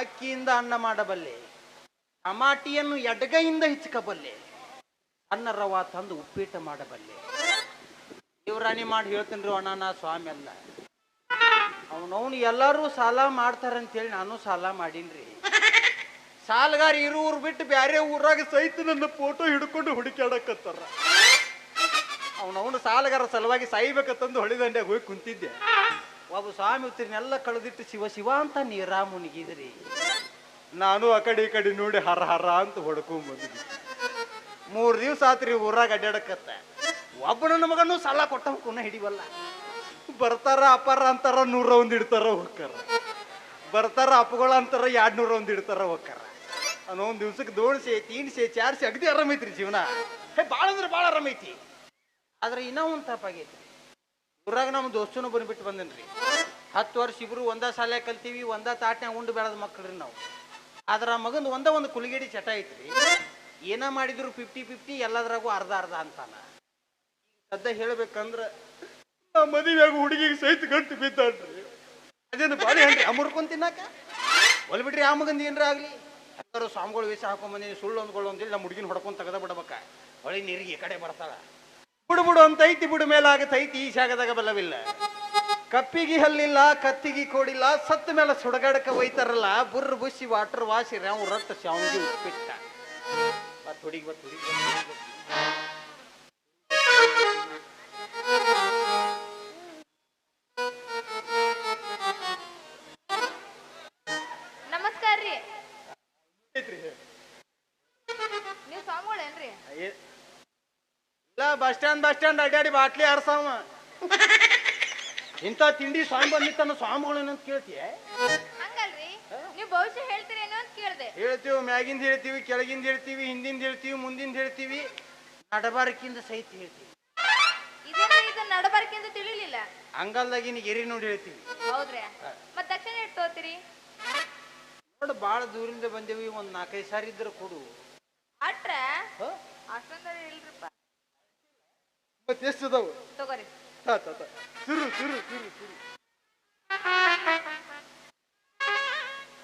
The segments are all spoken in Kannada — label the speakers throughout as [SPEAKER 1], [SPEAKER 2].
[SPEAKER 1] ಅಕ್ಕಿಯಿಂದ ಅನ್ನ ಮಾಡಬಲ್ಲೆ. ಟಮಾಟಿಯನ್ನು ಎಡಗೈಯಿಂದ ಹಿಚ್ಕಬಲ್ಲೆ. ಅನ್ನ ರವ ತಂದು ಉಪ್ಪಿಟ್ಟು ಮಾಡಬಲ್ಲೆ. ದೇವರಾಣಿ ಮಾಡಿ ಹೇಳ್ತೇನ್ರಿ ಅಣ್ಣ ನಾ ಸ್ವಾಮಿ ಅಲ್ಲ. ಅವನವನು ಎಲ್ಲರೂ ಸಾಲ ಮಾಡ್ತಾರಂತೇಳಿ ನಾನು ಸಾಲ ಮಾಡೀನ್ರಿ ಸಾಲಗಾರ ಇರುವ್ರು ಬಿಟ್ಟು ಬೇರೆ ಊರಾಗ ಸಹಿತ ನನ್ನ ಫೋಟೋ ಹಿಡ್ಕೊಂಡು ಹುಡುಕಾಡಕತ್ತಾರ ಅವನವನು ಸಾಲಗಾರ ಸಲುವಾಗಿ ಸಾಯ್ಬೇಕಂತಂದು ಹೊಳಿದಂಡ್ಯಾಗ ಹೋಗಿ ಕುಂತಿದ್ದೆ. ಒಬ್ಬ ಸ್ವಾಮಿ ಉತ್ತರಿನೆಲ್ಲ ಕಳೆದಿಟ್ಟು ಶಿವ ಶಿವ ಅಂತ ನೀ ಮುನಿಗಿದ್ರಿ. ನಾನು ಆ ಕಡೆ ಈ ಕಡೆ ನೋಡಿ ಹರ ಹರ ಅಂತ ಹೊಡ್ಕೊಂಬಂದ್ವಿ ಮೂರು ದಿವ್ಸ ಆತ್ರಿ ಊರಾಗ ಅಡ್ಡಾಡಕತ್ತ ಒಬ್ಬನ ನಮಗನ್ನು ಸಲ ಕೊಟ್ಟ ಕುನ ಹಿಡಿವಲ್ಲ. ಬರ್ತಾರ ಅಪಾರ ಅಂತಾರ ನೂರ ಒಂದ್ ಇಡ್ತಾರ ಹೋಗ್ತಾರ ಬರ್ತಾರ ಅಪ್ಪಗಳ ಅಂತಾರ ಎರಡ್ ನೂರ ಒಂದ್ ಇಡ್ತಾರ ಹೋಗ್ತಾರ ಅನ್ನೋ ಒಂದು ದಿವ್ಸಕ್ಕೆ ದೋಣಿಸಿ ತೀನ್ಸಿ ಚಾರ್ಸಿ ಅಗದಿ ಆರಾಮೈತ್ರಿ ಜೀವನ. ಹೇ ಭಾಳ ಅಂದ್ರೆ ಭಾಳ ಆರಾಮೈತಿ ಆದ್ರೆ ಇನ್ನೂ ಒಂದು ತಪ್ಪಾಗೈತಿ ಊರಾಗ ನಮ್ಮ ದೋಸ್ತನು ಬಂದ್ಬಿಟ್ಟು ಬಂದನ್ರಿ. ಹತ್ತು ವರ್ಷ ಇಬ್ರು ಒಂದ ಶಾಲೆ ಕಲ್ತೀವಿ ಒಂದ ತಾಟ್ನ್ಯಾಗ ಉಂಡು ಬೆಳೆದ ಮಕ್ಕಳ್ರಿ ನಾವು. ಆದ್ರ ಆ ಮಗಂದು ಒಂದ ಒಂದು ಕುಲಿಗೇಡಿ ಚಟ ಐತ್ರಿ. ಏನ ಮಾಡಿದ್ರು ಫಿಫ್ಟಿ ಫಿಫ್ಟಿ ಎಲ್ಲದ್ರಾಗೂ ಅರ್ಧ ಅರ್ಧ ಅಂತಾನ. ಸದ್ಯ ಹೇಳ್ಬೇಕಂದ್ರ ಮದುವೆಯಾಗ ಹುಡುಗಿಗೆ ಸಹಿತ ಗಂಟು ಬಿದ್ದಾಡ್ರಿ ಅದೇನು ಬಾಡಿ ಹಣ್ರಿ ಅಮರ್ಕೊಂಡ್ ತಿನ್ನಾಕ? ಒಲ್ಬಿಟ್ರಿ ಆ ಮಗಂದು ಏನ್ರ ಆಗ್ಲಿ. ಎಲ್ಲರೂ ಸ್ವಾಮಿಗಳು ವೇಷ ಹಾಕೊಂಡ್ ಬಂದಿನಿ ಸುಳ್ಳು ಅಂದ್ಕೊಳ್ಳೋ ಅಂತೇಳಿ ನಮ್ಮ ಹುಡುಗಿನ ಹೊಡ್ಕೊಂಡ್ ತೆಗೆದ ಬಿಡ್ಬೇಕ? ಹೊಳಿ ನೀರಿಗೆ ಈ ಕಡೆ ಬರ್ತಾಳ. ಬಿಡು ಬಿಡು ಅಂತ ಐತಿ ಬಿಡು ಮೇಲಾಗತ್ತೆ ಐತಿ ಈ ಜಾಗದಾಗ ಬಲವಿಲ್ಲ ಕಪ್ಪಿಗೆ ಹಲ್ಲಿಲ್ಲ ಕತ್ತಿಗೆ ಕೋಡಿಲ್ಲ ಸತ್ತ ಮೇಲೆ ಸುಡಗಾಡಕ ಒಯ್ತಾರಲ್ಲ ಬುರ್ರ ಬುಸಿ ವಾಟರ್ ವಾಸಿ ರಾವ್ ರಕ್ತ ಶಾವಿಗೆ ಉಪ್ಪಿಟ್ಟ ಹುಡುಗಿ ಬತ್ ಹುಡುಗಿ.
[SPEAKER 2] ನಮಸ್ಕಾರ ರೀ. ನೀವು ಸ್ವಾಮಿಗಳೇನ್ರಿ
[SPEAKER 1] ಇಲ್ಲ ಬಸ್ ಸ್ಟ್ಯಾಂಡ್ ಬಸ್ ಸ್ಟ್ಯಾಂಡ್ ಅಡ್ಡಾಡಿ ಬಾಟ್ಲಿ ಆರ್ಸಾವ ಇಂಥ ತಿಂಡಿ ಸ್ವಾಮಿ ಬಂದಿತ್ತನ್ನ ಸ್ವಾಮಿಗಳು ಏನಂತ ಕೇಳ್ತೀಯ?
[SPEAKER 2] ಹಂಗಲ್ರಿ? ನೀವು ಭವಿಷ್ಯ ಹೇಳ್ತೀರೇನೋ ಅಂತ ಕೇಳ್ದೆ.
[SPEAKER 1] ಹೇಳ್ತೀವಿ ಮ್ಯಾಗಿಂದ ಹೇಳ್ತೀವಿ ಕೆಳಗಿಂದ ಹೇಳ್ತೀವಿ ಹಿಂದಿಂದ ಹೇಳ್ತೀವಿ ಮುಂದಿಂದ ಹೇಳ್ತೀವಿ ನಡಬಾರಕಿಂದ ಸಹಿತ ಹೇಳ್ತೀವಿ.
[SPEAKER 2] ಇದೇನ್ರಿ ಇದು ನಡಬಾರಕಿಂದ ತಿಳಿಲಿಲ್ಲ?
[SPEAKER 1] ನೀ ಗೆರಿ ನೋಡಿ ಹೇಳ್ತೀವಿ.
[SPEAKER 2] ಹೌದ್ರಿ? ಮತ್ ದಕ್ಷಿಣ ಎಷ್ಟು
[SPEAKER 1] ನೋಡು ಭಾಳ ದೂರಿಂದ ಬಂದೇವಿ ಒಂದ್ ನಾಲ್ಕೈದು ಸಾರಿ ಇದ್ರೆ ಕೊಡು.
[SPEAKER 2] ಅಟ್ರ?
[SPEAKER 1] ಹ?
[SPEAKER 2] ಅಷ್ಟೊಂದ ಇಲ್ರಿಪ್ಪ.
[SPEAKER 1] ಮತ್ತೆ ಎಷ್ಟು ಅದಾವು?
[SPEAKER 2] ತಗೋರಿ.
[SPEAKER 1] ತಾ, ತಾ, ತಾ. ಸುರು ಸುರು ಸುರು ಸುರು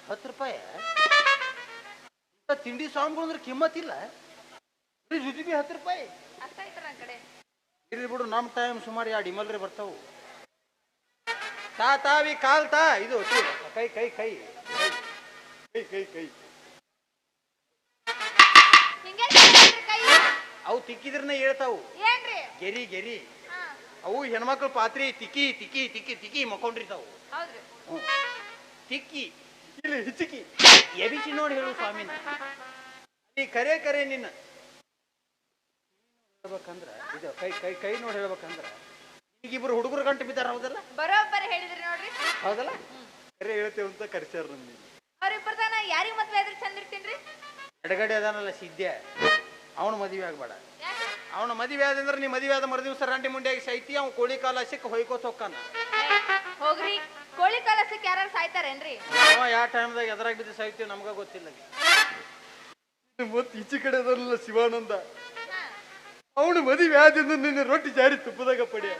[SPEAKER 1] ಹತ್ತು ರೂಪಾಯಿ? ತಿಂಡಿ ಸಾಂಬ್ರು ಅಂದ್ರೆ ಕಿಮ್ಮತ್ ಇಲ್ಲ. ಜುಜುಬಿ ಬಿ ಹತ್ತು ರೂಪಾಯಿ.
[SPEAKER 2] ಅಷ್ಟ ಐತ್ರ ನನ್ ಕಡೆ.
[SPEAKER 1] ಇರ್ಲಿ ಬಿಡು ನಮ್ಮ ಟೈಮ್ ಸುಮಾರು ಎರಡು ಇಮಲ್ರಿ ಬರ್ತಾವು. ತಾ ತಾವಿ ಕಾಲ್ ತಾ. ಇದು ತು, ಕೈ ಕೈ ಕೈ. ಕೈ ಕೈ ಕೈ.
[SPEAKER 2] ಹಿಂಗೆ ಕೈ?
[SPEAKER 1] ಅವು ತಿಕ್ಕಿದ್ರನ್ನ ಹೇಳ್ತಾವು. ಗೆರಿ ಗೆರಿ.
[SPEAKER 2] ಹಾ.
[SPEAKER 1] ಅವು ಹೆಣ್ಮಕ್ಳು ಪಾತ್ರಿ ತಿಕ್ಕಿ ತಿಕ್ಕಿ ತಿಕ್ಕಿ ತಿಕ್ಕಿ ಮಕ್ಕೊಂಡಿರ್ತಾವು.
[SPEAKER 2] ಹೌದ್ರಿ.
[SPEAKER 1] ತಿಕ್ಕಿ ಇಲ್ಲಿ ಹಿಚಕಿ. ಎಬಿಸಿ ನೋಡಿ ಹೇಳು ಸ್ವಾಮಿನ ಈ ಕರೆ ಕರೆ ನಿನ್ನ. ಹೇಳ್ಬೇಕಂದ್ರ ಇದು ಕೈ ಕೈ ಕೈ ನೋಡಿ ಹೇಳ್ಬೇಕಂದ್ರ. ಈಗಿಬ್ರು ಹುಡುಗರು ಗಂಟು ಬಿದ್ದಾರ ಹೌದಲ್ಲ?
[SPEAKER 2] ಬರೋಬ್ಬರಿ ಹೇಳಿದ್ರಿ ನೋಡ್ರಿ.
[SPEAKER 1] ಹೌದಲ್ಲ? ಕರೆ ಹೇಳ್ತೇವೆ ಅಂತ ಕರೆಸ್ಯಾರ ನಮ್ಗೆ.
[SPEAKER 2] ಅವ್ರಿಬ್ಬರ್ದಾನ ಯಾರಿಗ್ ಮದ್ವೆ ಆದ್ರೆ ಚಂದ ಇರ್ತೀನ್ರಿ
[SPEAKER 1] ಎಡಗಡೆ ಅದಾನಲ್ಲ ಸಿದ್ಯ. ಅವನು ಮದುವೆ ಆಗ್ಬೇಡ.
[SPEAKER 2] ಯಾಕೆ?
[SPEAKER 1] ಅವನ ಮದುವೆ ಆದಂದ್ರೆ ನೀ ಮದುವೆ ಆದ ಮರುದಿವ್ಸ ರಂಡಿ ಮುಂಡಿಯಾಗಿ ಸೈತಿ ಅವ್ನು ಕೋಳಿ ಕಾಲ ಸಿಕ್ಕ ಹೊಯ್ಕೋತ ಹೊಕ್ಕಾನ
[SPEAKER 2] ಹೋಗ್ರಿ. ಕೋಳಿ ಕಲಸಕ್ಕೆ ಯಾರು ಸಾಯ್ತಾರೇನ್ರಿ?
[SPEAKER 1] ಅವ ಯಾವ ಟೈಮ್ದಾಗ ಎದ್ರಾಗ ಬಿದ್ದು ಸಾಯ್ತೀವಿ ನಮ್ಗ ಗೊತ್ತಿಲ್ಲ ಮತ್ತೆ ಈಚೆ ಕಡೆ ಅದಲ್ಲ ಶಿವಾನಂದ. ಅವನು ಮದುವೆ ಆದಿಂದ ನಿನ್ನ ರೊಟ್ಟಿ ಜಾರಿ ತುಪ್ಪದಾಗ ಪಡಿಯ.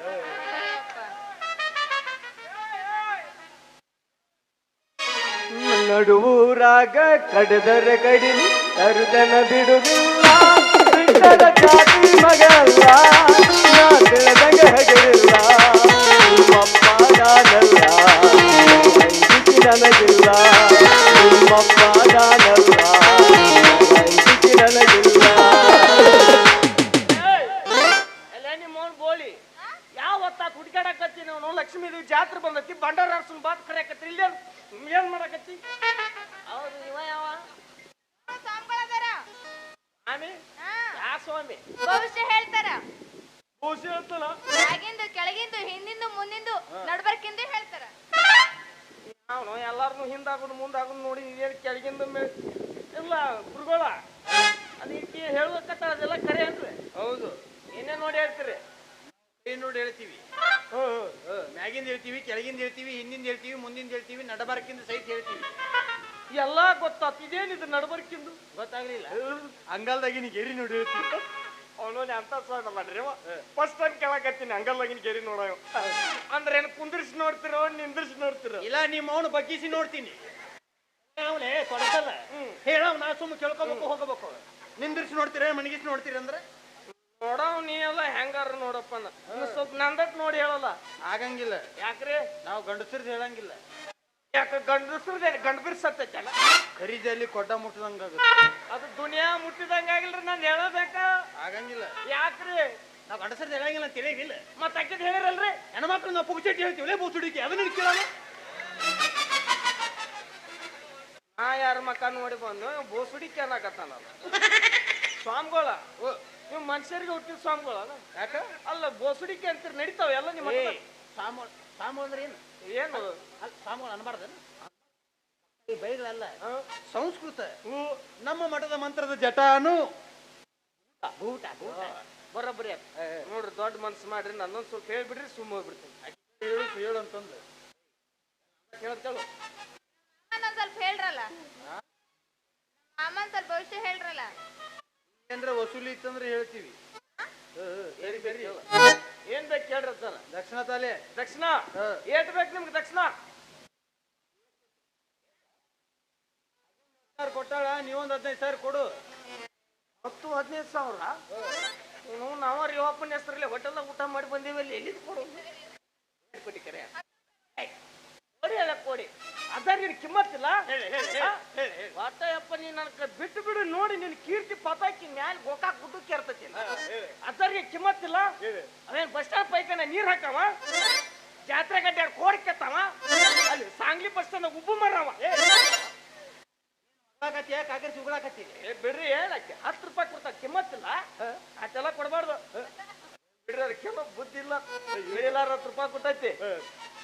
[SPEAKER 3] ನಡುವೂರಾಗ ಕಡದರ ಕಡಿಮೆ ಕರುದನ ಬಿಡುವಿಲ್ಲ. ಮಗಲ್ಲ ನಾ ತಿಳಿದಂಗ ಹಗರಿಲ್ಲ ನಿಮ್ಮಪ್ಪ ನಾನಲ್ಲ ವೈದಿಕಿ ನನಗಿಲ್ಲ ನಿಮ್ಮಪ್ಪ ನಾನಲ್ಲ ವೈದಿಕಿ ನನಗಿಲ್ಲ
[SPEAKER 4] ಎಲ್ಲ ನಿಮ್ಮ ಬೋಳಿ ಯಾವ ಹೊತ್ತ ಹುಡ್ಕಾಡಕತ್ತಿ ನಾವು ಲಕ್ಷ್ಮೀ ದೇವಿ ಜಾತ್ರೆ ಬಂದತಿ ಬಂಡಾರ ಅರ್ಸನ್ ಬಾತ್ ಕರೆಯಕತ್ತಿ ಇಲ್ಲಿ ಏನ್ ಮಾಡಕತ್ತಿ ಹೌದು ಇವ ಯಾವ
[SPEAKER 2] ಸ್ವಾಮಿಗಳದಾರ.
[SPEAKER 4] ಸ್ವಾಮಿ.
[SPEAKER 2] ಭವಿಷ್ಯ ಹೇಳ್ತಾರ?
[SPEAKER 4] ಭವಿಷ್ಯ ಅಂತಲ್ಲ
[SPEAKER 2] ಮ್ಯಾಗಿಂದು ಕೆಳಗಿಂದು ಹಿಂದಿಂದು ಮುಂದಿಂದು ನಡ್ಬರ್ಕಿಂದು ಹೇಳ್ತಾರ?
[SPEAKER 4] ಅವನು ಎಲ್ಲಾರನು ಹಿಂದಾಗುದು ಮುಂದಾಗುದು ನೋಡಿ ಇದೇನು ಕೆಳಗಿಂದ ಮೇಲೆ ಇಲ್ಲ ಗುರುಗಳ. ಅದಕ್ಕೆ ಹೇಳಕತ್ತ ಅದೆಲ್ಲ ಕರೆ ಅಂದ್ರೆ.
[SPEAKER 1] ಹೌದು.
[SPEAKER 4] ಏನೇ ನೋಡಿ ಹೇಳ್ತೀರಿ.
[SPEAKER 1] ಕೈ ನೋಡಿ ಹೇಳ್ತೀವಿ. ಮ್ಯಾಗಿಂದ ಹೇಳ್ತೀವಿ ಕೆಳಗಿಂದ ಹೇಳ್ತೀವಿ ಹಿಂದಿಂದ ಹೇಳ್ತೀವಿ ಮುಂದಿಂದ ಹೇಳ್ತೀವಿ ನಡಬಾರಕಿಂದ ಸಹಿತ ಹೇಳ್ತೀವಿ.
[SPEAKER 4] ಎಲ್ಲ ಗೊತ್ತಾತ್. ಇದೇನಿದು ನಡಬರ್ಕಿಂದು?
[SPEAKER 1] ಗೊತ್ತಾಗ್ಲಿಲ್ಲ. ಅಂಗಲ್ದಾಗಿನ ಗೆರಿ ನೋಡಿ ಹೇಳ್ತೀವಿ
[SPEAKER 4] ಅವನು ಅಂತ ಸ್ವಾಮಿ ಮಾಡ್ರಿ ಫಸ್ಟ್ ಟೈಮ್ ಕೇಳಕತ್ತೀನಿ ಅಂಗಲ್ದಾಗಿನ ಗೆರಿ ನೋಡ ಅಂದ್ರೆ ಏನು ಕುಂದಿರ್ಸಿ ನೋಡ್ತಿರೋ ನಿಂದಿರ್ಸಿ ನೋಡ್ತಿರೋ?
[SPEAKER 1] ಇಲ್ಲ ನಿಮ್ಮ ಅವನು ಬಗ್ಗಿಸಿ ನೋಡ್ತೀನಿ. ಅವನೇ ತೊಡಕಲ್ಲ ಹೇಳೋ ನಾ ಸುಮ್ಮ ಕೇಳ್ಕೊಬೇಕು ಹೋಗಬೇಕು. ನಿಂದಿರ್ಸಿ ನೋಡ್ತೀರ ಮಣಗಿಸಿ ನೋಡ್ತೀರಿ ಅಂದ್ರೆ?
[SPEAKER 4] ನೋಡವ್ ನೀ ಎಲ್ಲ ಹೆಂಗಾರ ನೋಡಪ್ಪ. ಸ್ವಲ್ಪ ನಂದಟ್ ನೋಡಿ ಹೇಳಲ್ಲ.
[SPEAKER 1] ಆಗಂಗಿಲ್ಲ.
[SPEAKER 4] ಯಾಕ್ರಿ?
[SPEAKER 1] ನಾವು ಗಂಡಸರ್ದು ಹೇಳಂಗಿಲ್ಲ.
[SPEAKER 4] ಯಾಕ ಗಂಡಸ್ರದೇ ಗಂಡ ಬಿರ್ಸತ್ತೈತಲ್ಲ
[SPEAKER 1] ಖರೀದಿಯಲ್ಲಿ ಕೊಡ್ಡ ಮುಟ್ಟದಂಗ
[SPEAKER 4] ಅದು ದುನಿಯಾ ಮುಟ್ಟಿದಂಗ ಆಗಿಲ್ರಿ ನಾನು ಹೇಳಬೇಕ?
[SPEAKER 1] ಆಗಂಗಿಲ್ಲ.
[SPEAKER 4] ಯಾಕ್ರಿ?
[SPEAKER 1] ನಾವು ಗಂಡಸರ್ ಹೇಳಂಗಿಲ್ಲ ಅಂತ ಮತ್ತೆ
[SPEAKER 4] ಮತ್ತ ಅಕ್ಕಿದ್ ಹೇಳಿರಲ್ರಿ?
[SPEAKER 1] ಹೆಣ್ಮಕ್ಳು ನಾವು ಪುಗ್ಚಟ್ಟಿ ಹೇಳ್ತೀವಿ ಬೂಸುಡಿಕೆ ಅದನ್ನ ಕೇಳಲ್ಲ
[SPEAKER 4] ನಾ ಯಾರ ಮಕ್ಕ ನೋಡಿ ಬಂದು ಬೋಸುಡಿಕೆ ಅನ್ನಕತ್ತಾನ ಸ್ವಾಮಿಗಳ ನೀವು ಮನುಷ್ಯರಿಗೆ ಹುಟ್ಟಿದ ಸ್ವಾಮಿಗಳ
[SPEAKER 1] ಯಾಕ?
[SPEAKER 4] ಅಲ್ಲ ಬೋಸುಡಿಕೆ ಅಂತೀರಿ ನಡೀತಾವ ಎಲ್ಲ ನಿಮ್ಮ ಸ್ವಾಮ
[SPEAKER 1] ಸಾಮ ಅಂದ್ರೆ ಏನು?
[SPEAKER 4] ಏನು?
[SPEAKER 1] ಅಲ್ಲ ಸಾಮಗಳು ಅನ್ಬಾರ್ದ ಈ ಬೈಗಳಲ್ಲ ಸಂಸ್ಕೃತ.
[SPEAKER 4] ಹೂ.
[SPEAKER 1] ನಮ್ಮ ಮಠದ ಮಂತ್ರದ ಜಟಾನು. ಬೂಟ ಬೂಟ.
[SPEAKER 4] ಬರೋಬ್ಬರಿ. ನೋಡ್ರಿ ದೊಡ್ಡ ಮನ್ಸು ಮಾಡ್ರಿ ನನ್ನೊಂದ್ ಸ್ವಲ್ಪ ಹೇಳ್ಬಿಡ್ರಿ ಸುಮ್ಮ ಹೋಗ್ಬಿಡ್ತೀನಿ.
[SPEAKER 1] ಹೇಳು ಹೇಳು ಅಂತಂದು.
[SPEAKER 2] ಅಮ್ಮನ್ ಸ್ವಲ್ಪ ಹೇಳ್ರಲ್ಲ? ಅಮ್ಮನ್ ಸ್ವಲ್ಪ ಭವಿಷ್ಯ ಹೇಳ್ರಲ್ಲ?
[SPEAKER 1] ಏನ್ರ ವಸೂಲಿ ಇತ್ತಂದ್ರೆ ಹೇಳ್ತೀವಿ.
[SPEAKER 4] ಹೇಳು. ಏನ್ ಬೇಕು ಕೇಳ್ರಿ ಸರ್?
[SPEAKER 1] ದಕ್ಷಿಣ ತಾಲೆ.
[SPEAKER 4] ದಕ್ಷಿಣ. ಏಟ್ ಬೇಕು ನಿಮ್ಗೆ ದಕ್ಷಿಣ?
[SPEAKER 1] ಕೊಟ್ಟಾಳ ನೀವೊಂದು ಹದಿನೈದು ಸಾವಿರ ಕೊಡು.
[SPEAKER 4] ಹತ್ತು ಹದಿನೈದು ಸಾವಿರ? ನೀವು ನಾವ ಓಪನ್ ಹೆಸರಲ್ಲಿ ಹೋಟೆಲ್ ಊಟ ಮಾಡಿ ಬಂದೀವಿ ಅಲ್ಲಿ. ಎಲ್ಲಿದ್ ಕೊಡು? ಕೊಡಿ ಕರೆ. ಕೊಡಿ ಕೊಡಿ. ಅದಾರ ನಿನ್ ಕಿಮ್ಮತ್ತಿಲ್ಲ ವಾತಯಪ್ಪ ಯಪ್ಪ ನೀ ನನ್ಕ ಬಿಟ್ಟು ಬಿಡು ನೋಡಿ ನಿನ್ ಕೀರ್ತಿ ಪತಾಕಿ ಮ್ಯಾಲ ಗೋಕಾಕ್ ಗುಡ್ಡು ಕೇರ್ತತಿ ಅದಾರಿಗೆ ಕಿಮ್ಮತ್ತಿಲ್ಲ ಅದೇನ್ ಬಸ್ ಸ್ಟಾಂಡ್ ಪೈಕನ ನೀರ್ ಹಾಕವ? ಜಾತ್ರೆ ಗಡ್ಡೆ ಕೋಡಿ ಕೆತ್ತವ ಅಲ್ಲಿ ಸಾಂಗ್ಲಿ ಬಸ್ ಸ್ಟಾಂಡ್ ಉಬ್ಬು
[SPEAKER 1] ಕಾಕರಿಸಿ ಉಗುಳಾಕತ್ತಿ?
[SPEAKER 4] ಏ ಬಿಡ್ರಿ ಹೇಳಕ್ಕೆ. ಹತ್ತು ರೂಪಾಯಿ ಕೊಡ್ತಾ ಕಿಮ್ಮತ್ತಿಲ್ಲ ಅಷ್ಟೆಲ್ಲ ಕೊಡಬಾರ್ದು. ಬಿಡ್ರಿ ಅದಕ್ಕೆ ಕೆಲವು ಬುದ್ಧಿ ಇಲ್ಲ. ಏಳಾರ ಹತ್ತು ರೂಪಾಯಿ ಕೊಟ್ಟೈತಿ.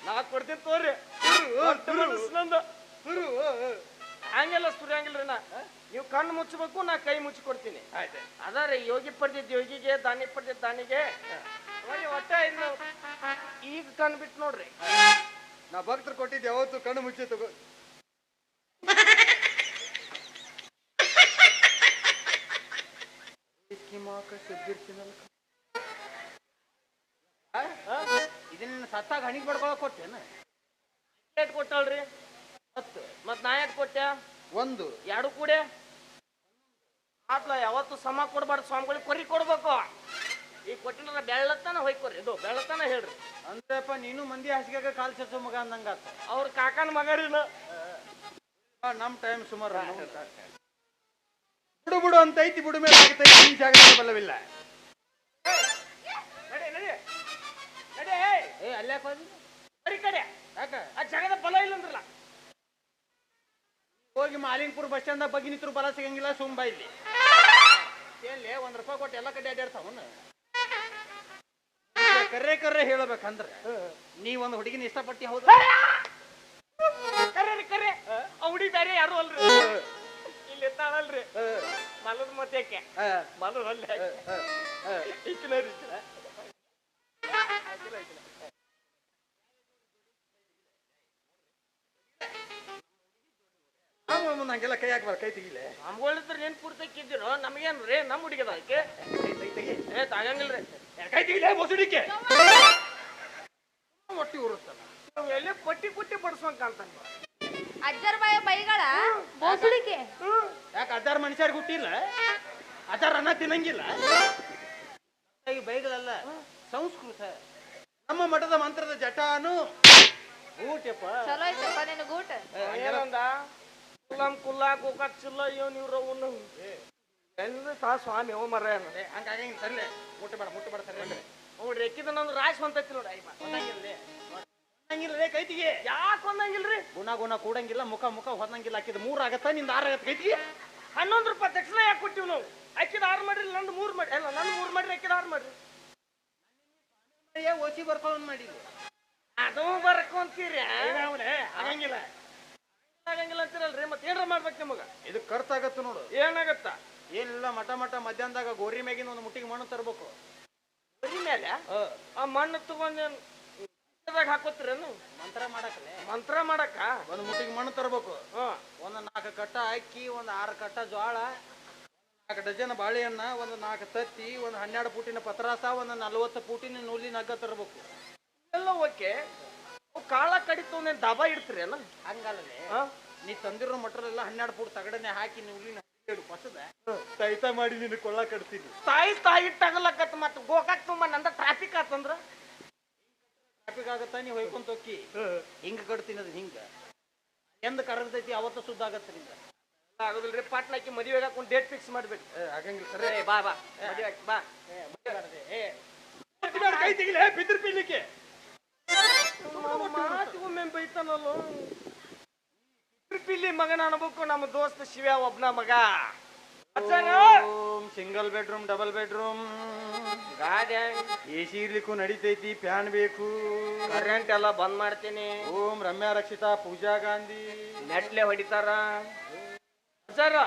[SPEAKER 4] ನಾ ಕೊಡ್ತೀನಿ ತೋರಿ. ನಂದು. ಹಂಗೆಲ್ಲ ಸುರಿಯಂಗಿಲ್ರಿ ನಾ. ನೀವು ಕಣ್ಣು ಮುಚ್ಚಬೇಕು ನಾ ಕೈ ಮುಚ್ಚಿ ಕೊಡ್ತೀನಿ. ಅದಾರೆ ಯೋಗಿ ಪಡ್ದಿದ್ ಯೋಗಿಗೆ ದಾನಿ ಪಡ್ದಿದ್ ದಾನಿಗೆ. ಒಟ್ಟ ಇನ್ನು ಈಗ ಕಣ್ಣು ಬಿಟ್ ನೋಡ್ರಿ
[SPEAKER 1] ನಾ ಭಕ್ತರು ಕೊಟ್ಟಿದ್ದೆ ಯಾವತ್ತು ಕಣ್ಣು ಮುಚ್ಚಿ ತಗೋ. ಇದನ್ನ ಸತ್ತಾಗ ಹಣಿಗೆ ಬಡ್ಕೊಳಕ್ ಕೊಟ್ಟೇನ?
[SPEAKER 4] ಕೊಟ್ಟಲ್ರಿ. ಹತ್ತು. ಮತ್ ನಾ ಯಾಕೆ ಕೊಟ್ಟೆ?
[SPEAKER 1] ಒಂದು.
[SPEAKER 4] ಎರಡು ಕೂಡೆ? ಆತ್ಲ ಯಾವತ್ತು ಸಮ ಕೊಡ್ಬಾರ್ದು ಸ್ವಾಮಿಗಳಿಗೆ ಕೊರಿ ಕೊಡ್ಬೇಕು. ಈಗ ಕೊಟ್ಟಿನ ಬೆಳ್ಳತನ ಹೋಯ್ಕೊರಿ. ಇದು ಬೆಳ್ಳತನ ಹೇಳ್ರಿ.
[SPEAKER 1] ಅಂದ್ರಪ್ಪ ನೀನು ಮಂದಿ ಹಾಸಿಗೆಗ ಕಾಲ್ ಚರ್ಚೋ ಮಗ ಅಂದಂಗ
[SPEAKER 4] ಅವ್ರ ಕಾಕನ ಮಗರಿನ
[SPEAKER 1] ನಮ್ ಟೈಮ್ ಸುಮಾರು ಬಿಡು ಬಿಡು ಅಂತ ಐತಿ ಬಿಡು ಮೇಲೆ ಆಗತೈತಿ ಈ ಜಾಗ ಬಲ್ಲವಿಲ್ಲ.
[SPEAKER 4] ನಡಿ ನಡಿ. ನಡಿ
[SPEAKER 1] ಏ ಅಲ್ಲೇ ಹೋದಿ
[SPEAKER 4] ಬರೀ ಕಡೆ.
[SPEAKER 1] ಯಾಕ?
[SPEAKER 4] ಆ ಜಗದ ಬಲ ಇಲ್ಲ ಅಂದ್ರಲ್ಲ.
[SPEAKER 1] ಹೋಗಿ ಮಾಲಿಂಗ್ಪುರ್ ಬಸ್ ಸ್ಟ್ಯಾಂಡ್ ಬಗ್ಗೆ ನಿಂತರು ಬಲ ಸಿಗಂಗಿಲ್ಲ ಸುಮ್ ಇಲ್ಲಿ. ಎಲ್ಲಿ? ಒಂದ್ ರೂಪಾಯಿ ಕೊಟ್ಟು ಎಲ್ಲ ಕಡೆ ಅಡ್ಡಾಡ್ತಾವನ ಕರ್ರೆ ಕರ್ರೆ ಹೇಳಬೇಕಂದ್ರ ನೀ ಒಂದು ಹುಡುಗಿನ ಇಷ್ಟಪಟ್ಟಿ ಹೌದು?
[SPEAKER 4] ಕರೆ ಕರ್ರೆ ಕರೆ ಆ ಹುಡುಗಿ ಬೇರೆ ಯಾರು ಅಲ್ರಿ. ಇಲ್ಲಿ ತಾಳಲ್ರಿ ಮಲದ ಮತ್ತೆಕ್ಕೆ ಮಲದ ಅಲ್ಲೇ. ಈಕಿನ ರೀ
[SPEAKER 1] ನಂಗೆಲ್ಲ ಕೈ ಹಾಕ್ಬಾರ ಕೈ ತೆಗಿಲೆ.
[SPEAKER 4] ನಮ್ಗಳಿದ್ರೆ ನೆನ್ ಪೂರ್ತಿ ಕಿದ್ದಿರೋ ನಮಗೇನ್ರಿ ನಮ್ಮ ಹುಡುಗದ
[SPEAKER 1] ಅದಕ್ಕೆ
[SPEAKER 4] ಏ ತಾಗಂಗಿಲ್ರಿ.
[SPEAKER 1] ಕೈ ತೆಗಿಲೆ ಮೊಸಡಿಕೆ ಹೊಟ್ಟಿ ಉರುತ್ತಲ್ಲ.
[SPEAKER 4] ನೀವು ಎಲ್ಲಿ ಪಟ್ಟಿ ಪುಟ್ಟಿ ಬಡಿಸ್ಬೇಕ ಅಂತ
[SPEAKER 2] ಅಜ್ಜರ ಬಾಯ ಬೈಗಳ? ಬೋಸುಡಿಕೆ
[SPEAKER 1] ಯಾಕೆ ಅಜ್ಜಾರ ಮನುಷ್ಯರಿಗೆ ಹುಟ್ಟಿಲ್ಲ? ಅದಾರ ಅನ್ನ ತಿನ್ನಂಗಿಲ್ಲ? ಈ ಬೈಗಳಲ್ಲ ಸಂಸ್ಕೃತ. ನಮ್ಮ ಮಠದ ಮಂತ್ರದ ಜಟಾನು. ಊಟಪ್ಪ.
[SPEAKER 2] ಚಲೋ ಐತಪ್ಪ ನಿನ್ ಊಟ?
[SPEAKER 4] ಏನಂದ? ಕುಲ್ಲಂ ಕುಲ್ಲ ಗೋಕಾಕ್ ಚಿಲ್ಲ ಇವನ್ ಇವ್ರ ಅವನು ಎಲ್ಲ ತಾ ಸ್ವಾಮಿ ಅವ ಮರ
[SPEAKER 1] ಹಂಗಾಗಿ ಸರಿಲೆ ಮುಟ್ಟ ಬೇಡ ಮುಟ್ಟ ಬೇಡ ಸರಿ
[SPEAKER 4] ನೋಡ್ರಿ ರೆಕ್ಕಿದ ನಂದು ರಾಶ್ ಹೊಂತೈತಿ ನೋಡಿ
[SPEAKER 1] ಹೊಂದಂಗಿಲ್ಲ ಕೈತಿಗೆ ತೆಗಿ
[SPEAKER 4] ಯಾಕೆ ಹೊಂದಂಗಿಲ್ರಿ
[SPEAKER 1] ಗುಣ ಗುಣ ಕೂಡಂಗಿಲ್ಲ ಮುಖ ಮುಖ ಹೊಂದಂಗಿಲ್ಲ ಹಾಕಿದ ಮೂರ್ ಆಗತ್ತ ನಿಂದ ಆರ್ ಆಗತ್ತ ಕೈತಿಗೆ ತೆಗಿ
[SPEAKER 4] ಹನ್ನೊಂದು ರೂಪಾಯಿ ದಕ್ಷಿಣ ಯಾಕೆ ಕೊಟ್ಟಿವಿ ನಾವು ಅಕ್ಕಿದ ಆರು ಮಾಡ್ರಿ ನಂದು ಮೂರು ಮಾಡಿ ಅಲ್ಲ ನಂದು ಮೂರು ಮಾಡ್ರಿ ಅಕ್ಕಿದ ಆರು ಮಾಡ್ರಿ
[SPEAKER 1] ಓಸಿ ಬರ್ಕೊಳ್ಳೋನ್ ಮಾಡಿ
[SPEAKER 4] ಅದು ಬರ್ಕೊಂತೀರಿ
[SPEAKER 1] ಆಗಂಗಿಲ್ಲ
[SPEAKER 4] ಆಗಂಗಿಲ್ಲ ಅಂತೀರಲ್ರಿ ಮತ್ತೆ ಏನಾರ ಮಾಡ್ಬೇಕು ನಿಮಗ?
[SPEAKER 1] ಇದು ಖರ್ಚಾಗತ್ತ ನೋಡು.
[SPEAKER 4] ಏನಾಗತ್ತ?
[SPEAKER 1] ಏನಿಲ್ಲ ಮಠ ಮಠ ಮಧ್ಯಾಹ್ನದಾಗ ಗೋರಿ ಮ್ಯಾಗಿನ ಒಂದು ಮುಟ್ಟಿಗೆ ಮಣ್ಣು ತರ್ಬೇಕು.
[SPEAKER 4] ಗೋರಿ ಮೇಲೆ ಆ ಮಣ್ಣು ತಗೊಂಡ್ ಹಾಕೋತಿರೇನು?
[SPEAKER 1] ಮಂತ್ರ ಮಾಡಕಲೆ
[SPEAKER 4] ಮಂತ್ರ ಮಾಡಕ್ಕ?
[SPEAKER 1] ಒಂದು ಮುಟ್ಟಿಗೆ ಮಣ್ಣು ತರ್ಬೇಕು.
[SPEAKER 4] ಹ.
[SPEAKER 1] ಒಂದು ನಾಲ್ಕು ಕಟ್ಟ ಅಕ್ಕಿ ಒಂದು ಆರು ಕಟ್ಟ ಜೋಳ ನಾಲ್ಕು ಡಜನ್ ಬಾಳೆಹಣ್ಣ ಒಂದು ನಾಲ್ಕು ತತ್ತಿ ಒಂದು ಹನ್ನೆರಡು ಪೂಟಿನ ಪತ್ರಾಸ ಒಂದು ನಲ್ವತ್ತು ಪೂಟಿನ ನೂಲಿನ ಹಗ್ಗ ತರಬೇಕು.
[SPEAKER 4] ಎಲ್ಲ ಓಕೆ. ಕಾಳ ಕಡಿತು ದಾಬಾ ಇಡ್ತೀರಿ
[SPEAKER 1] ಅಲ್ಲ?
[SPEAKER 4] ಹಂಗಲ್ಲೇ
[SPEAKER 1] ನೀ ತಂದಿರೋ ಮಟ್ರ ಎಲ್ಲ ಹನ್ನೆರಡು ಫೂಟ್ ತಗಡನೆ ಹಾಕಿ ನೀವು ಹೊಸದ ತೈತ ಮಾಡಿ ನಿನ್ನ ಕೊಳ್ಳ ಕಡ್ತೀನಿ
[SPEAKER 4] ತಾಯಿ ತಾಯಿ ತಗಲಕತ್ ಮತ್ತ ಗೋಕಾಕ್ ತುಂಬ ನಂದ ಟ್ರಾಫಿಕ್ ಆತಂದ್ರ?
[SPEAKER 1] ಟ್ರಾಫಿಕ್ ಆಗತ್ತ ನೀ ಹೊಯ್ಕೊಂತ ಹೋಗಿ ಹಿಂಗ ಕಡ್ತೀನಿ ಅದು ಹಿಂಗ. ಎಂದ ಕರಗತೈತಿ ಅವತ್ತ ಸುದ್ದ ಆಗತ್ತ ನಿಂದ.
[SPEAKER 4] ಆಗೋದಿಲ್ರಿ. ಪಾಟ್ನಾಕಿ ಮದುವೆ ಹಾಕೊಂಡು ಡೇಟ್ ಫಿಕ್ಸ್ ಮಾಡ್ಬೇಕು.
[SPEAKER 1] ಆಗಂಗಿಲ್ಲ
[SPEAKER 4] ಏ, ಬಾ ಬಾ. ಮದುವೆ ಬಾ.
[SPEAKER 1] ಬಿದ್ರ ಬೀಲಿಕ್ಕೆ
[SPEAKER 4] ಮಾತಿಗೊಮ್ಮೆ ಬೈತಾನಲ್ಲೋ ಪಿಲ್ಲಿ ಮಗನ ಅನ್ಬೇಕು ನಮ್ಮ ದೋಸ್ತ ಶಿವ ಒಬ್ನ ಮಗ. Om
[SPEAKER 1] single bedroom double bedroom.
[SPEAKER 4] ಗಾಡಿ
[SPEAKER 1] ಎ ಸಿ ಇರ್ಲಿಕ್ಕೂ ನಡಿತೈತಿ ಫ್ಯಾನ್ ಬೇಕು.
[SPEAKER 4] ಕರೆಂಟ್ ಎಲ್ಲ ಬಂದ್ ಮಾಡ್ತೀನಿ.
[SPEAKER 1] ಓಂ ರಮ್ಯಾ ರಕ್ಷಿತಾ ಪೂಜಾ ಗಾಂಧಿ.
[SPEAKER 4] ನೆಟ್ಲೆ ಹೊಡಿತಾರ. ಸರ್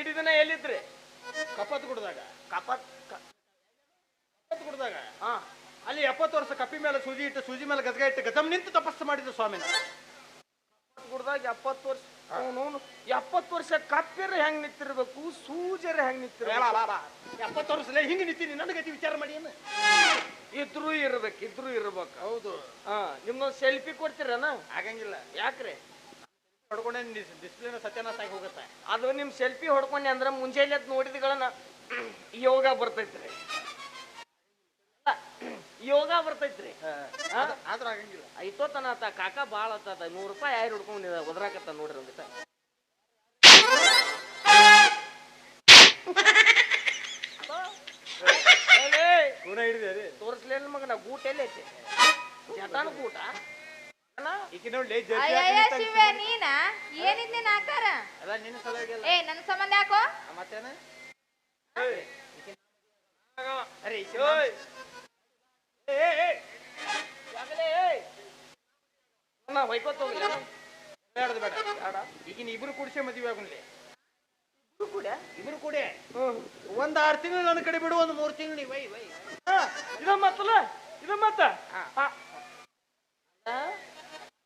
[SPEAKER 4] ಇಡೀ ದಿನ ಎಲ್ಲಿದ್ರಿ?
[SPEAKER 1] ಕಪತ್ ಕುಡ್ದಾಗ
[SPEAKER 4] ಕಪತ್
[SPEAKER 1] ಕಪತ್ ಕುಡ್ದಾಗ
[SPEAKER 4] ಹಾ.
[SPEAKER 1] ಅಲ್ಲಿ ಎಪ್ಪತ್ತು ವರ್ಷ ಕಪ್ಪಿ ಮೇಲೆ ಸೂಜಿ ಇಟ್ಟು ಸೂಜಿ ಮೇಲೆ ಗದಗ ಇಟ್ಟು ಗದಮ್ ನಿಂತು ತಪಸ್ಸು ಮಾಡಿದ್ರು ಸ್ವಾಮಿನ
[SPEAKER 4] ಗುಡ್ದಾಗ ಎಪ್ಪತ್ತು ವರ್ಷ ಅವನು ಎಪ್ಪತ್ತು ವರ್ಷ ಕಪ್ಪಿರ ಹೆಂಗ್ ನಿಂತಿರ್ಬೇಕು ಸೂಜರ ಹೆಂಗ್ ನಿಂತಿರ್ಬೇಕು?
[SPEAKER 1] ಎಪ್ಪತ್ತು ವರ್ಷಲೇ ಹಿಂಗ್ ನಿಂತೀನಿ ನನ್ ಗತಿ ವಿಚಾರ ಮಾಡಿ ಏನು?
[SPEAKER 4] ಇದ್ರು ಇರ್ಬೇಕು ಇದ್ರು ಇರ್ಬೇಕು.
[SPEAKER 1] ಹೌದು.
[SPEAKER 4] ಹಾ ನಿಮ್ದೊಂದು ಸೆಲ್ಫಿ ಕೊಡ್ತೀರನ?
[SPEAKER 1] ಆಗಂಗಿಲ್ಲ
[SPEAKER 4] ಯಾಕ್ರಿ?
[SPEAKER 1] ಹೊಡ್ಕೊಂಡೆ ಡಿಸ್ಪ್ಲೇನ ಸತ್ಯನಾಶ ಆಗಿ ಹೋಗುತ್ತೆ.
[SPEAKER 4] ಅದು ನಿಮ್ ಸೆಲ್ಫಿ ಹೊಡ್ಕೊಂಡೆ ಅಂದ್ರೆ ಮುಂಜಾನೆ ನೋಡಿದ್ಗಳನ್ನ ಯೋಗ ಬರ್ತೈತ್ರಿ. ಯೋಗ ಬರ್ತೈತ್ರಿ.
[SPEAKER 1] ಐತೋ ಆಗಂಗಿಲ್ಲ.
[SPEAKER 4] ಐತೋತನ ಆತ ಕಾಕ ಬಾಳ ಆತ ನೂರು ರೂಪಾಯಿ ಯಾರು ಹಿಡ್ಕೊಂಡು ಒದ್ರಾಕತ್ತ ನೋಡ್ರಿ ಒಂದಿಟ
[SPEAKER 1] ತೋರಿಸ್ಲೇನ್ ಮಗ ನಾ
[SPEAKER 4] ತೋರಿಸ್ಲೇನ ಮಗನ ಗೂಟ ಎಲ್ಲಿ ಐತೆ? ಜಟಾನ ಗೂಟ? ಅಣ್ಣ,
[SPEAKER 1] ಈಕಿ
[SPEAKER 2] ಶಿವ ನೀನ? ಏನಿದ್ ನಿನ್ ಆಕಾರ?
[SPEAKER 1] ಅಲ್ಲ ನಿನ್ನ ಸಲುವಾಗಿಲ್ಲ
[SPEAKER 2] ಏ ನನ್ನ ಸಂಬಂಧ ಯಾಕೋ?
[SPEAKER 1] ಮತ್ತೇನ. ಅರೆ
[SPEAKER 4] ಅಣ್ಣ
[SPEAKER 1] ಬೇಡ ಬೇಡ. ಬೇಡ. ಈಗಿನ ಇಬ್ರು ಕುಡಿಸೆ ಮದುವೆ ಆಗುನ್ಲಿ
[SPEAKER 4] ಇಬ್ರು ಕೂಡ
[SPEAKER 1] ಇಬ್ರು ಕೂಡಿ.
[SPEAKER 4] ಹ್ಮ್.
[SPEAKER 1] ಒಂದ್ ಆರ್ ತಿಂಗಳು ನನ್ನ ಕಡೆ ಬಿಡು ಒಂದ್ ಮೂರ್ ತಿಂಗಳು ನೀ ವೈ ವೈ.
[SPEAKER 4] ಹಾ, ಇದ ಮತ್ತಲ್ಲ ಇದ ಮತ್ತ?
[SPEAKER 1] ಹಾ.
[SPEAKER 4] ಹಾ. ಆ?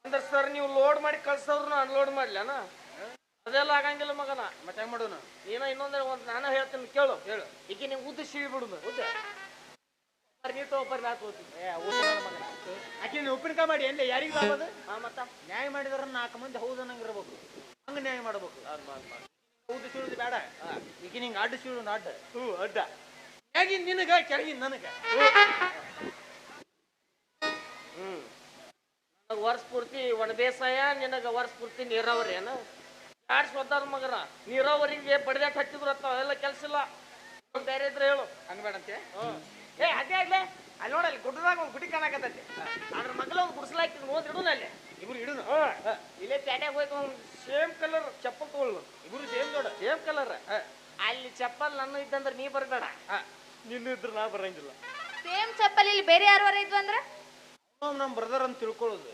[SPEAKER 4] ಅಂದ್ರ ಸರ್ ನೀವು ಲೋಡ್ ಮಾಡಿ ಕಳ್ಸೋರ್ನ ಅನ್ಲೋಡ್ ಮಾಡ್ಲನ? ಅದೆಲ್ಲ ಆಗಂಗಿಲ್ಲ ಮಗನ.
[SPEAKER 1] ಮತ್ತೆ ಹೆಂಗ್ ಮಾಡೋನು?
[SPEAKER 4] ನೀನ ಇನ್ನೊಂದ್ರೆ ಒಂದ್ ನಾನು ಹೇಳ್ತೀನಿ ಕೇಳು. ಹೇಳು. ಈಗ ನೀವು ಉದ್ದ ಸಿಳಿ ಬಿಡುದು. ಉದ್ದ? ನೀ ತಗೋಬರ್ರಿ ನಾ ತಗೋತೀನಿ.
[SPEAKER 1] ಏ ಊಟ ನನ್ನ ಮಗನ. ಆಕಿ ನೀವು ಉಪ್ಪಿನಕಾಯಿ ಮಾಡಿ ಎಲ್ಲ? ಯಾರಿಗೆ ಲಾಭದ?
[SPEAKER 4] ಹಾ ಮತ್ತ
[SPEAKER 1] ನ್ಯಾಯ ಮಾಡಿದ್ರ ನಾಲ್ಕು ಮಂದಿ ಹೌದು ಅನ್ನಂಗ್ ಇರ್ಬೇಕು. ಹಂಗ ನ್ಯಾಯ ಮಾಡ್ಬೇಕು. ಹೌದು ಸೀಳುದು ಬೇಡ. ಈಗ ನಿಂಗೆ ಅಡ್ಡ ಸೀಳು ಅಡ್ಡ.
[SPEAKER 4] ಹ್ಞೂ ಅಡ್ಡ.
[SPEAKER 1] ಕೆಳಗಿನ ನಿನಗ ಕೆಳಗಿನ ನನಗ.
[SPEAKER 4] ಹ್ಮ್. ನನಗ ವರ್ಷ ಪೂರ್ತಿ ಒಣ ಬೇಸಾಯ ನಿನಗ ವರ್ಷ ಪೂರ್ತಿ ನೀರಾವರಿ ಏನ? ಯಾರು ಸ್ವದ್ದಾರ ಮಗನ? ನೀರಾವರಿಗೆ ಬಡದೇ ಹಚ್ಚಿದ್ರು ಅತ್ತ ಅವೆಲ್ಲ ಕೆಲಸ ಇಲ್ಲ. ಬೇರೆ ಇದ್ರೆ ಹೇಳು.
[SPEAKER 1] ಹಂಗ ಬೇಡಂತೆ?
[SPEAKER 4] ಹ್ಮ್. ಏ ಅದೇ ಆಗ್ಲೇ. ಅಲ್ಲಿ ನೋಡ ಅಲ್ಲಿ ಗುಡ್ಡದಾಗ ಒಂದು ಗುಡಿ ಕಾಣಕತ್ತೈತಿ. ಅದ್ರ ಮಗ್ಲ ಒಂದು ಗುಡಿಸಲಾಕಿ ನೋಡ್ ಇಡುನ ಅಲ್ಲಿ.
[SPEAKER 1] ಇಬ್ರು ಇಡುನು?
[SPEAKER 4] ಇಲ್ಲೇ ಪ್ಯಾಟ್ಯಾಗ ಹೋಯ್ತು ಸೇಮ್ ಕಲರ್ ಚಪ್ಪಲ್ ತಗೊಳ್ಳು.
[SPEAKER 1] ಇಬ್ರು ಸೇಮ್ ನೋಡ.
[SPEAKER 4] Same colour. ಅಲ್ಲಿ ಚಪ್ಪಲ್ ನನ್ನ ಇದ್ದಂದ್ರೆ ನೀ ಬರಬೇಡ. ನಿನ್ನ ಇದ್ರ ನಾ ಬರಂಗಿಲ್ಲ.
[SPEAKER 2] ಸೇಮ್ ಚಪ್ಪಲ್ ಇಲ್ಲಿ ಬೇರೆ ಯಾರು ಇದ್ವು ಅಂದ್ರ?
[SPEAKER 1] ನಮ್ ಬ್ರದರ್ ಅಂತ ತಿಳ್ಕೊಳ್ಳೋದು.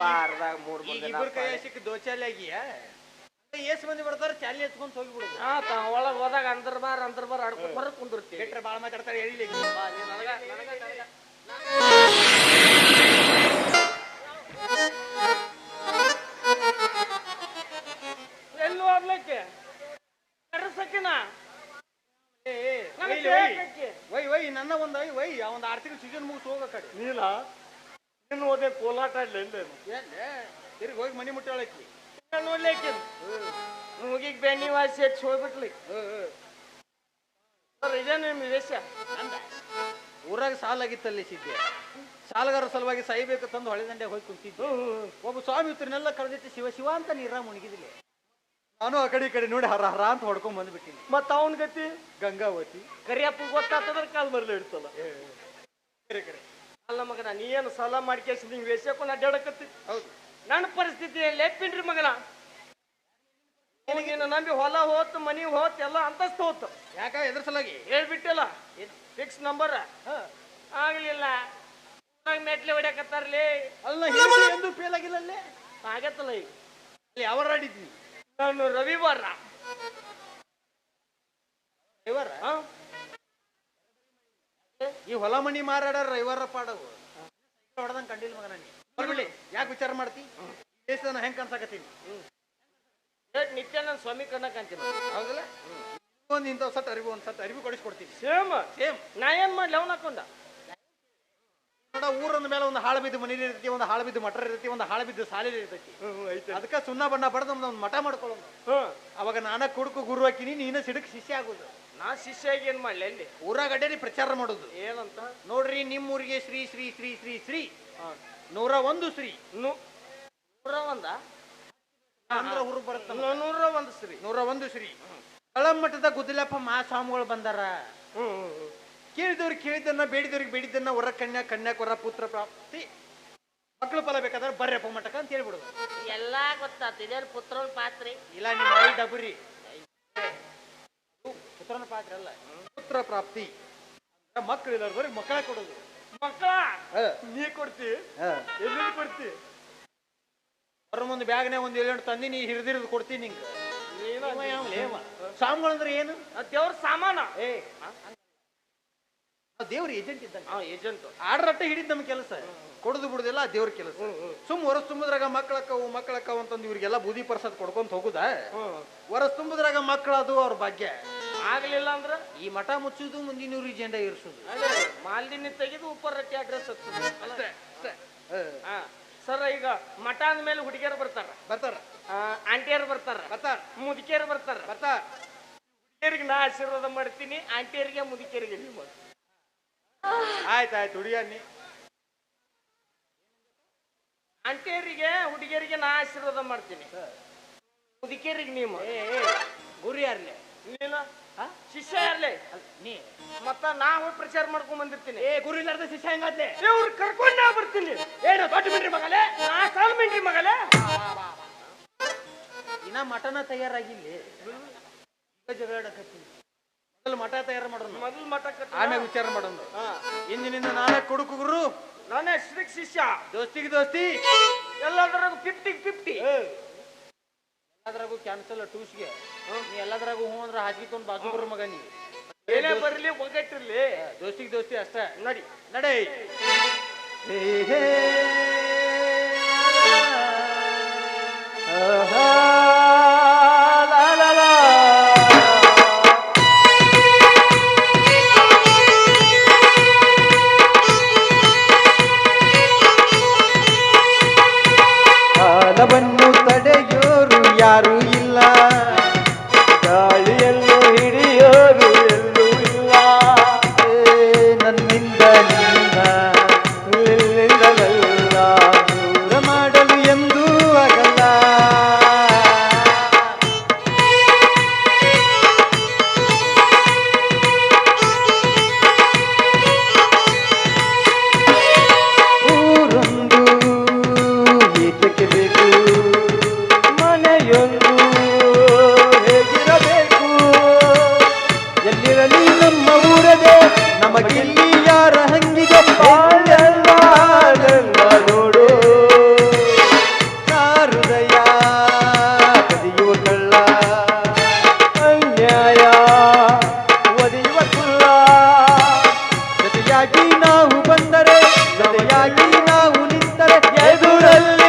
[SPEAKER 4] ಬಾರ್ದಾಗ ಮೂರು
[SPEAKER 1] ಇಬ್ರು ಕೈ ಸಿಕ್ಕ ದೋಚಾಲಿ ಆಗಿಯ? ಎಷ್ಟ್ ಮಂದಿ ಬರ್ತಾರೆ ಚಾಲಿ ಎತ್ಕೊಂಡ್ ಹೋಗಿಬಿಡುದು.
[SPEAKER 4] ಆತ ಒಳಗೆ ಹೋದಾಗ ಅಂದ್ರ ಬಾರ್ ಅಂದ್ರ ಬಾರ್ ಆಡ್ಕೊಂಡು ಹೊರಗೆ ಕುಂದಿರ್ತೀವಿ.
[SPEAKER 1] ಬಿಟ್ರೆ ಭಾಳ ಮಾತಾಡ್ತಾರೆ ಹೇಳಿ ಈಗ.
[SPEAKER 4] ಬಾ, ನೀ ನನಗ- ನನಗ- ನನಗ. ಎಲ್ಲಿ ಹೋಗ್ಲಿಕ್ಕೆ? ಕರ್ಸಕ್ಕಿನ
[SPEAKER 1] ಏ, ಏ,
[SPEAKER 4] ನನಗ್
[SPEAKER 1] ಒಯ್ಲಿ, ಒಯ್.
[SPEAKER 4] ಬೇಕಕ್ಕೆ.
[SPEAKER 1] ಒಯ್ ಒಯ್ ನನ್ನ ಒಂದ್ ಐ ಒಯ್ ಒಂದ್ ಆರ್ ತಿಂಗಳು ಸೀಸನ್ ಮುಗಿಸ್ ಹೋಗ ಕಡೆ
[SPEAKER 4] ನೀಲ ನಿನ್ನ ಓದೇ ಕೋಲಾಟ ಆಡ್ಲಿ ಎಂದೇನು
[SPEAKER 1] ಏನ್ಲೆ? ತಿರ್ಗಿ ಹೋಗಿ ಮನಿ ಮುಟ್ಟಾಳಕ್ಕಿ
[SPEAKER 4] ನೋಡ್ಲಿಕ್ಕೆ ಮೂಗಿಗೆ ಬೆಣ್ಣಿ ವಾಸಿ ಹೆಚ್ಚು ಹೋಗ್ಬಿಟ್ಲಿ. ಸರ್ ಇದೇ ನಿಮ್ಮ ವೇಷ
[SPEAKER 1] ಅಂದ. ಊರಾಗ ಸಾಲ ಆಗಿತ್ತಲ್ಲಿ ಸಿದ್ದೆ ಸಾಲಗಾರ ಸಲುವಾಗಿ ಸಾಯ್ಬೇಕು ತಂದು ಹೊಳೆ ದಂಡೆ ಹೋಗಿ ಕುಂತಿದ್ದು. ಒಬ್ಬ ಸ್ವಾಮಿ ಉತ್ತರನೆಲ್ಲ ಕರೆದಿತ್ತು ಶಿವ ಶಿವ ಅಂತ ನೀರ ಮುಣಗಿದಿಲ್ಲ ನಾನು ಆ ಕಡೆ ಈ ಕಡೆ ನೋಡಿ ಹರ ಹರ ಅಂತ ಹೊಡ್ಕೊಂಡ್ ಬಂದ್ಬಿಟ್ಟಿನಿ.
[SPEAKER 4] ಮತ್ತ ಅವನ ಗತಿ?
[SPEAKER 1] ಗಂಗಾವತಿ.
[SPEAKER 4] ಕರಿಯಪ್ಪ ಗೊತ್ತಾತಂದ್ರೆ ಕಾಲ್ ಮರ್ಲಿ ಇಡ್ತಲ್ಲ.
[SPEAKER 1] ಕರೆ ಕರೆ.
[SPEAKER 4] ಅಲ್ಲ ಮಗನ ನೀ ಏನು ಸಾಲ ಮಾಡ್ಕೇಸಿ ನಿಂಗೆ ವೇಷಕ್ಕೂ ಅಡ್ಡಾಡಕತ್ತಿ
[SPEAKER 1] ಹೌದು.
[SPEAKER 4] ನನ್ನ ಪರಿಸ್ಥಿತಿ ಲೆಪ್ಪಿನ್ರಿ ಮಗನ. ನಿನಗೇನು ನಂಬಿ ಹೊಲ ಹೋತ್ ಮನಿ ಹೋತ್ ಎಲ್ಲ ಅಂತಸ್ತು ಹೋತು.
[SPEAKER 1] ಯಾಕ ಎದುರ್ಸಲಾಗಿ ಹೇಳ್ಬಿಟ್ಟಲ್ಲ.
[SPEAKER 4] ಹೇಳ್ಬಿಟ್ಟಿಲ್ಲ ಫಿಕ್ಸ್ ನಂಬರ್ ಆಗ್ಲಿಲ್ಲ. ಮೆಟ್ಲೆ ಹೊಡ್ಯಾಕತ್ತಾರ್ಲಿ.
[SPEAKER 1] ಅಲ್ಲ ಎಂದು ಫೇಲ್ ಆಗಿಲ್ಲ ಅಲ್ಲೇ?
[SPEAKER 4] ಆಗತ್ತಲ್ಲ ಈಗ.
[SPEAKER 1] ಅಲ್ಲಿ ಯಾವ ಆಡಿದ್ವಿ
[SPEAKER 4] ನಾನು ರವಿವಾರ.
[SPEAKER 1] ರವಿವಾರ? ಈ ಹೊಲ ಮನಿ ಮಾರಾಡ ರವಿವಾರ ಪಾಡವು. ಹೊಡೆದಂಗೆ ಕಂಡಿಲ್ಲ ಮಗ ನೀ ಬರ್ಬಿಡಿ. ಯಾಕೆ ವಿಚಾರ ಮಾಡ್ತಿ? ದೇಶದ ಹೆಂಗ್ ಕಾಣ್ಸಾಕತ್ತೀನಿ?
[SPEAKER 4] ಏಟ್ ನಿತ್ಯ ನನ್ನ ಸ್ವಾಮಿ ಕಣ್ಣಕ್ ಅಂತೀನಿ
[SPEAKER 1] ಹೌದಲ್ಲ? ಒಂದ್ ಇಂಥ ಸತ್ ಅರಿವು ಒಂದ್ ಸತ್ ಅರಿವು ಕೊಡಿಸ್ಕೊಡ್ತೀನಿ.
[SPEAKER 4] ಸೇಮ್.
[SPEAKER 1] ಸೇಮ್.
[SPEAKER 4] ನಾ ಏನ್ ಮಾಡ್ಲಿ? ಅವನ್ ಹಾಕೊಂಡ.
[SPEAKER 1] ನೋಡ ಊರನ್ನ ಮೇಲೆ ಒಂದು ಹಾಳು ಬಿದ್ದು ಮನೇಲಿ ಇರ್ತೈತಿ ಒಂದು ಹಾಳು ಬಿದ್ದು ಮಠ ಇರ್ತೈತಿ ಒಂದು ಹಾಳು ಬಿದ್ದು ಸಾಲಿ ಇರ್ತೈತಿ. ಅದಕ್ಕೆ ಸುಣ್ಣ ಬಣ್ಣ ಬಡದ ಒಂದು ಮಠ ಮಾಡ್ಕೊಳ್ಳೋದು
[SPEAKER 4] ಹ್ಮ್.
[SPEAKER 1] ಅವಾಗ ನಾನ ಕುಡುಕು ಗುರು ಹಾಕಿನಿ ನೀನ ಸಿಡಕ್ ಶಿಷ್ಯ ಆಗೋದು.
[SPEAKER 4] ನಾ ಶಿಷ್ಯಾಗಿ ಏನ್ ಮಾಡ್ಲಿ ಅಲ್ಲಿ?
[SPEAKER 1] ಊರಾಗ ಅಡ್ಡೇರಿ ಪ್ರಚಾರ ಮಾಡೋದು.
[SPEAKER 4] ಏನಂತ?
[SPEAKER 1] ನೋಡ್ರಿ ನಿಮ್ಮ ಊರಿಗೆ ಶ್ರೀ ಶ್ರೀ ಶ್ರೀ ಶ್ರೀ. ಶ್ರೀ ನೂರ ಒಂದು ಶ್ರೀ
[SPEAKER 4] ನೂರ ಒಂದ?
[SPEAKER 1] ಅಂದ್ರ ಹುರು ಬರುತ್ತ
[SPEAKER 4] ನೂ- ನೂರ ಒಂದು ಶ್ರೀ
[SPEAKER 1] ನೂರ ಒಂದು ಶ್ರೀ ಕಳಮಠದ ಗುದ್ದಲಪ್ಪ ಮಹಾಸ್ವಾಮಿಗಳು ಬಂದಾರ. ಕೇಳಿದವ್ರಿಗೆ ಕೇಳಿದ್ದನ್ನ ಬೇಡಿದವ್ರಿಗೆ ಬೇಡಿದ್ದನ್ನ ಹೊರ ಕನ್ಯಾ ಕನ್ಯಾಕ್ ವರ ಪುತ್ರ ಪ್ರಾಪ್ತಿ. ಮಕ್ಕಳು ಫಲ ಬೇಕಾದ್ರೆ ಅಪ್ಪ ಮಠಕ ಅಂತ ಹೇಳ್ಬಿಡುದು.
[SPEAKER 4] ಎಲ್ಲಾ ಗೊತ್ತಾತ. ಇದೇನು ಪುತ್ರನ ಪಾತ್ರೆ?
[SPEAKER 1] ಇಲ್ಲ ನಿಮ್ಮ ಐ ಡಬರಿ. ಪುತ್ರನ ಪಾತ್ರ ಅಲ್ಲ. ಪುತ್ರ ಪ್ರಾಪ್ತಿ. ಅಂದ್ರೆ ಮಕ್ಕಳು ಬರಿ ಮಕ್ಕಳ ಕೊಡೋದು.
[SPEAKER 4] ಮಕ್ಕಳ
[SPEAKER 1] ಹ,
[SPEAKER 4] ನೀ ಕೊಡ್ತಿ
[SPEAKER 1] ಹ.
[SPEAKER 4] ಎಲ್ಲಿ ಕೊಡ್ತಿ?
[SPEAKER 1] ಅವ್ರ ಮುಂದೆ ಬ್ಯಾಗ್ನೇ ಒಂದು ಏಳೆಂಟು ತಂದಿ ನೀ ಹಿರಿದಿರಿದು ಕೊಡ್ತೀನಿ ನಿಂಗೆ? ಸ್ವಾಮಿಗಳಂದ್ರೆ ಏನು?
[SPEAKER 4] ದೇವ್ರ ಸಾಮಾನ.
[SPEAKER 1] ಏ. ದೇವ್ರ ಏಜೆಂಟ್ ಇದ್ದಂಗೆ
[SPEAKER 4] ಏಜೆಂಟ್
[SPEAKER 1] ಆಡ್ರಟ್ಟೆ ಹಿಡಿದ್ ನಮ್ಮ ಕೆಲಸ. ಕೊಡದು ಬಿಡುದಿಲ್ಲ ಆ ದೇವ್ರ ಕೆಲಸ. ಸುಮ್ ಹೊರಸ್ ತುಂಬುದ್ರಾಗ ಮಕ್ಕಳಕ್ಕವು ಮಕ್ಕಳಕ್ಕವು ಅಂತಂದು ಇವ್ರಿಗೆಲ್ಲ ಬೂದಿ ಪ್ರಸಾದ್ ಕೊಡ್ಕೊಂತ ಹೋಗುದ? ಹೊರಸ್ ತುಂಬುದ್ರಾಗ ಮಕ್ಕಳದು ಅವ್ರ ಭಾಗ್ಯ.
[SPEAKER 4] ಆಗ್ಲಿಲ್ಲ ಅಂದ್ರೆ
[SPEAKER 1] ಈ ಮಠ ಮುಚ್ಚುದು ಮುಂದಿನ ಊರಿಗೆ ಜೆಂಡ ಇರ್ಸುದು
[SPEAKER 4] ಮಾಲ್ದಿನಿ ತೆಗೆದು ಉಪ್ಪರ್ ರೊಟ್ಟಿ ಅಡ್ರೆಸ್
[SPEAKER 1] ಅಷ್ಟೇ ಅಷ್ಟೇ. ಹ.
[SPEAKER 4] ಸರ್ ಈಗ ಮಠ ಅಂದ್ಮೇಲೆ ಹುಡುಗಿಯರು ಬರ್ತಾರ.
[SPEAKER 1] ಬರ್ತಾರ.
[SPEAKER 4] ಆಂಟಿಯರು ಬರ್ತಾರ.
[SPEAKER 1] ಬರ್ತಾರ.
[SPEAKER 4] ಮುದುಕಿಯರು ಬರ್ತಾರ.
[SPEAKER 1] ಬರ್ತಾರ.
[SPEAKER 4] ಹುಡುಗಿಯರಿಗೆ ನಾ ಆಶೀರ್ವಾದ ಮಾಡ್ತೀನಿ ಆಂಟಿಯರಿಗೆ ಮುದುಕಿಯರಿಗೆ ನೀವು ಮಾಡಿ
[SPEAKER 1] ಆಯ್ತು ಆಯ್ತು ಹುಡುಗಿಯ ನೀ
[SPEAKER 4] ಆಂಟಿಯರಿಗೆ ಹುಡುಗಿಯರಿಗೆ ನಾ ಆಶೀರ್ವಾದ ಮಾಡ್ತೀನಿ. ಮುದುಕಿಯರಿಗೆ ನೀವು ಮಾಡಿ.
[SPEAKER 1] ಏ ಏ, ಗುರಿ ಯಾರ್ಲೆ?
[SPEAKER 4] ನೀನು? ಶಿಷ್ಯ
[SPEAKER 1] ಇರ್ಲಿ. ನೀ
[SPEAKER 4] ಮತ್ತ ನಾ ಹೋಗಿ ಪ್ರಚಾರ ಮಾಡ್ಕೊಂಡ್ ಬಂದಿರ್ತೀನಿ.
[SPEAKER 1] ಏ ಗುರು ಇಲ್ಲಾರ್ದ ಶಿಷ್ಯ ಹೆಂಗಾದ್ಲೆ?
[SPEAKER 4] ಇವ್ರು ಕರ್ಕೊಂಡ್ ನಾ ಬರ್ತೀನಿ.
[SPEAKER 1] ಏನು ದೊಡ್ಡ ಮಿಂಡ್ರಿ ಮಗಲೇ?
[SPEAKER 4] ನಾ ಸಾಲ್ ಮಿಂಡ್ರಿ ಮಗಲೇ.
[SPEAKER 1] ಇನ್ನ ಮಠನ ತಯಾರಾಗಿಲ್ಲ. ಈಗ ಜಗಳ ಆಡಕತ್ತೀನಿ. ಮೊದಲು ಮಠ ತಯಾರು ಮಾಡೋಣ.
[SPEAKER 4] ಮೊದಲು ಮಠ
[SPEAKER 1] ಆಮೇಲೆ ವಿಚಾರ ಮಾಡೋಣ. ಇಂದಿನಿಂದ ನಾನೇ ಕೊಡುಕು ಗುರು.
[SPEAKER 4] ನಾನೇ ಶ್ರೀ ಶಿಷ್ಯ.
[SPEAKER 1] ದೋಸ್ತಿಗೆ ದೋಸ್ತಿ.
[SPEAKER 4] ಎಲ್ಲದರಾಗ ಫಿಫ್ಟಿ ಫಿಫ್ಟಿ
[SPEAKER 1] ಎಲ್ಲದ್ರಾಗೂ ಕ್ಯಾನ್ಸಲ್ ಟೂಸ್ಗೆ. ನೀ ಎಲ್ಲದ್ರಾಗೂ ಹ್ಞೂ ಅಂದ್ರೆ ಹಾಕಿ ತೊಗೊಂಡು ಬಾಜು ಬರೋ ಮಗ ನೀ.
[SPEAKER 4] ಏನೇ ಬರಲಿ ಒಗ್ಗಟ್ಟಿರ್ಲಿ.
[SPEAKER 1] ದೋಸ್ತಿಗೆ ದೋಸ್ತಿ ಅಷ್ಟೇ.
[SPEAKER 4] ನಡಿ.
[SPEAKER 1] ನಡೆ.
[SPEAKER 3] ನಾವು ಬಂದರೆ ಜೊತೆಯಾಗಿ ನಾವು ನಿಂತರೆ ಎದುರಲ್ಲಿ